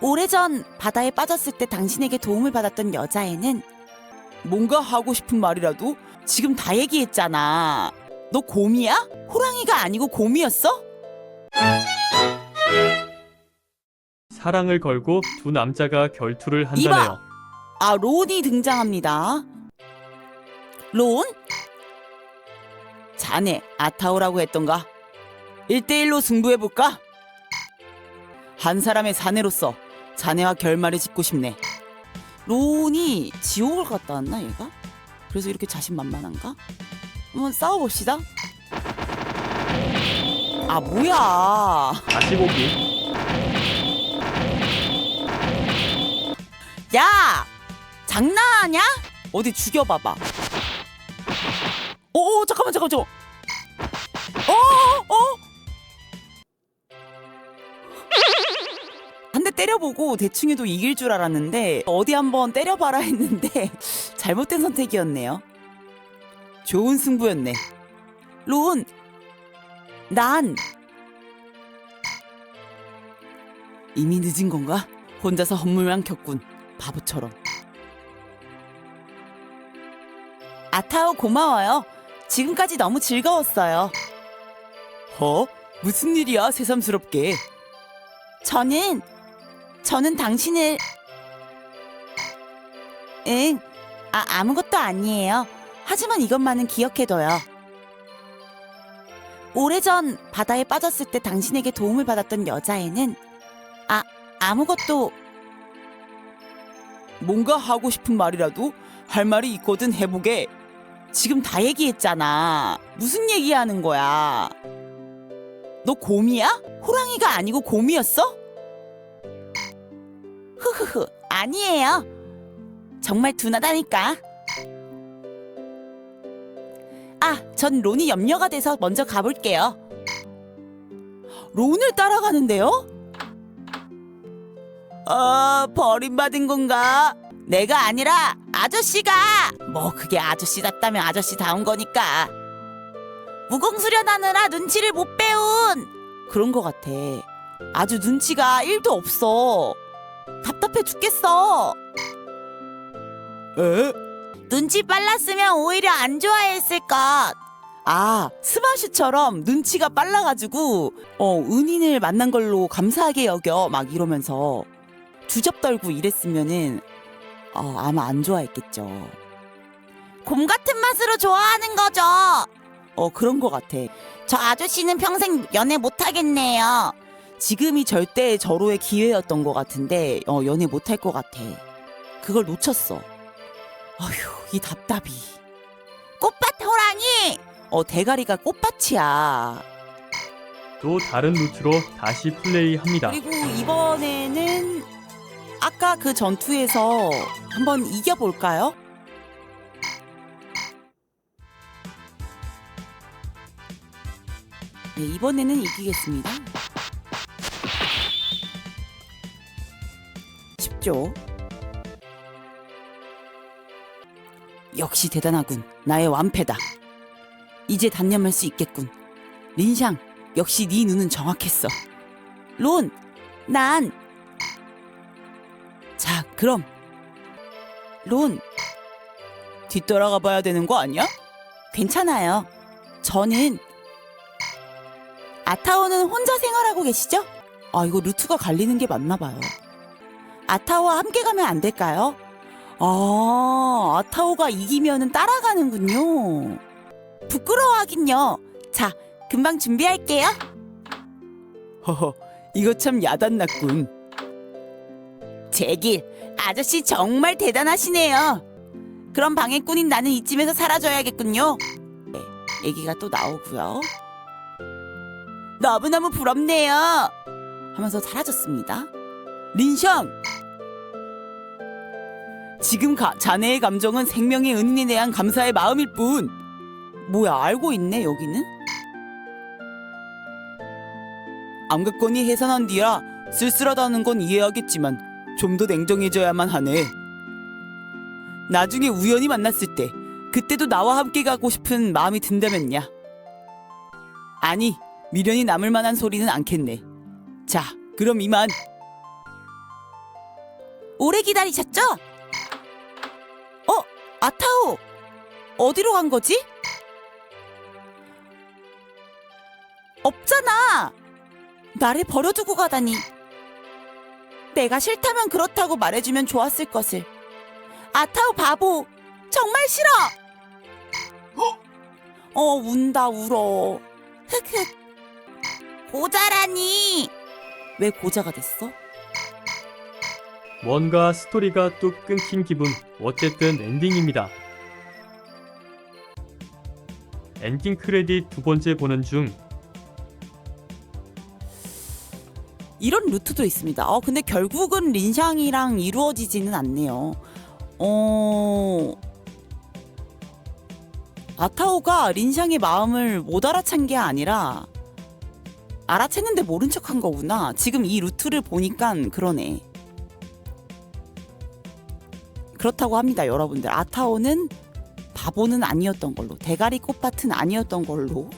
오래전 바다에 빠졌을 때 당신에게 도움을 받았던 여자애는 뭔가 하고 싶은 말이라도 지금 다 얘기했잖아. 너 곰이야? 호랑이가 아니고 곰이었어? 사랑을 걸고 두 남자가 결투를! 한다네요. 아, 론이 등장합니다. 론? 자네, 아타오라고 했던가? 1대1로 승부해볼까? 한 사람의 사내로서 자네와 결말을 짓고 싶네. 론이 지옥을 갔다 왔나, 얘가? 그래서 이렇게 자신만만한가? 한번 싸워봅시다. 아, 뭐야. 다시 보기. 야! 장난하냐? 어디 죽여봐봐. 오, 오 잠깐만, 잠깐만, 잠깐 때려보고 대충 해도 이길 줄 알았는데 어디 한번 때려봐라 했는데 잘못된 선택이었네요. 좋은 승부였네. 론, 난 이미 늦은 건가? 혼자서 헛물만 켰군. 바보처럼. 아타오 고마워요. 지금까지 너무 즐거웠어요. 어? 무슨 일이야, 새삼스럽게. 저는, 저는 당신을, 응, 아, 아무것도 아니에요. 하지만 이것만은 기억해둬요. 오래전 바다에 빠졌을 때 당신에게 도움을 받았던 여자애는, 아, 아무것도 뭔가 하고 싶은 말이라도 할 말이 있거든 해보게. 지금 다 얘기했잖아. 무슨 얘기하는 거야? 너 곰이야? 호랑이가 아니고 곰이었어? 흐흐흐, 아니에요. 정말 둔하다니까. 아, 전 론이 염려가 돼서 먼저 가볼게요. 론을 따라가는데요? 아, 버림받은 건가? 내가 아니라 아저씨가! 뭐 그게 아저씨답다면 아저씨다운 거니까. 무공수련하느라 눈치를 못 배운! 그런 거 같아. 아주 눈치가 1도 없어. 답답해 죽겠어. 에? 눈치 빨랐으면 오히려 안 좋아했을 것. 아, 스마슈처럼 눈치가 빨라가지고, 어, 은인을 만난 걸로 감사하게 여겨. 막 이러면서. 주접 떨고 이랬으면은 어, 아마 안 좋아했겠죠. 곰 같은 맛으로 좋아하는 거죠. 어 그런 거 같아. 저 아저씨는 평생 연애 못 하겠네요. 지금이 절대 절호의 기회였던 것 같은데 어 연애 못할 것 같아. 그걸 놓쳤어. 아휴 이 답답이. 꽃밭 호랑이. 어 대가리가 꽃밭이야. 또 다른 루트로 다시 플레이합니다. 그리고 이번에는 아까 그 전투에서 한번 이겨볼까요? 네, 이번에는 이기겠습니다. 쉽죠? 역시 대단하군. 나의 완패다. 이제 단념할 수 있겠군. 린샹, 역시 네 눈은 정확했어. 론, 난 자, 그럼 론 뒤돌아가 봐야 되는 거 아니야? 괜찮아요. 저는 아타오는 혼자 생활하고 계시죠? 아, 이거 루트가 갈리는 게 맞나 봐요. 아타오와 함께 가면 안 될까요? 아, 아타오가 이기면은 따라가는군요. 부끄러워하긴요. 자, 금방 준비할게요. 허허, 이거 참 야단났군. 제길, 아저씨 정말 대단하시네요. 그럼 방해꾼인 나는 이쯤에서 사라져야겠군요. 네, 얘기가 또 나오고요. 너무너무 부럽네요. 하면서 사라졌습니다. 린샹! 지금 가, 자네의 감정은 생명의 은인에 대한 감사의 마음일 뿐. 뭐야, 알고 있네, 여기는? 암흑권이 해산한 뒤라 쓸쓸하다는 건 이해하겠지만 좀 더 냉정해져야만 하네. 나중에 우연히 만났을 때 그때도 나와 함께 가고 싶은 마음이 든다면야. 아니, 미련이 남을 만한 소리는 않겠네. 자, 그럼 이만. 오래 기다리셨죠? 어, 아타오! 어디로 간 거지? 없잖아! 나를 버려두고 가다니. 내가 싫다면 그렇다고 말해주면 좋았을 것을. 아타오 바보! 정말 싫어! 어, 운다, 울어. 흑흑. 고자라니! 왜 고자가 됐어? 뭔가 스토리가 뚝 끊긴 기분. 어쨌든 엔딩입니다. 엔딩 크레딧 두 번째 보는 중 이런 루트도 있습니다. 어, 근데 결국은 린샹이랑 이루어지지는 않네요. 어. 아타오가 린샹의 마음을 못 알아챈 게 아니라 알아챘는데 모른 척한 거구나. 지금 이 루트를 보니까 그러네. 그렇다고 합니다, 여러분들. 아타오는 바보는 아니었던 걸로, 대가리 꽃밭은 아니었던 걸로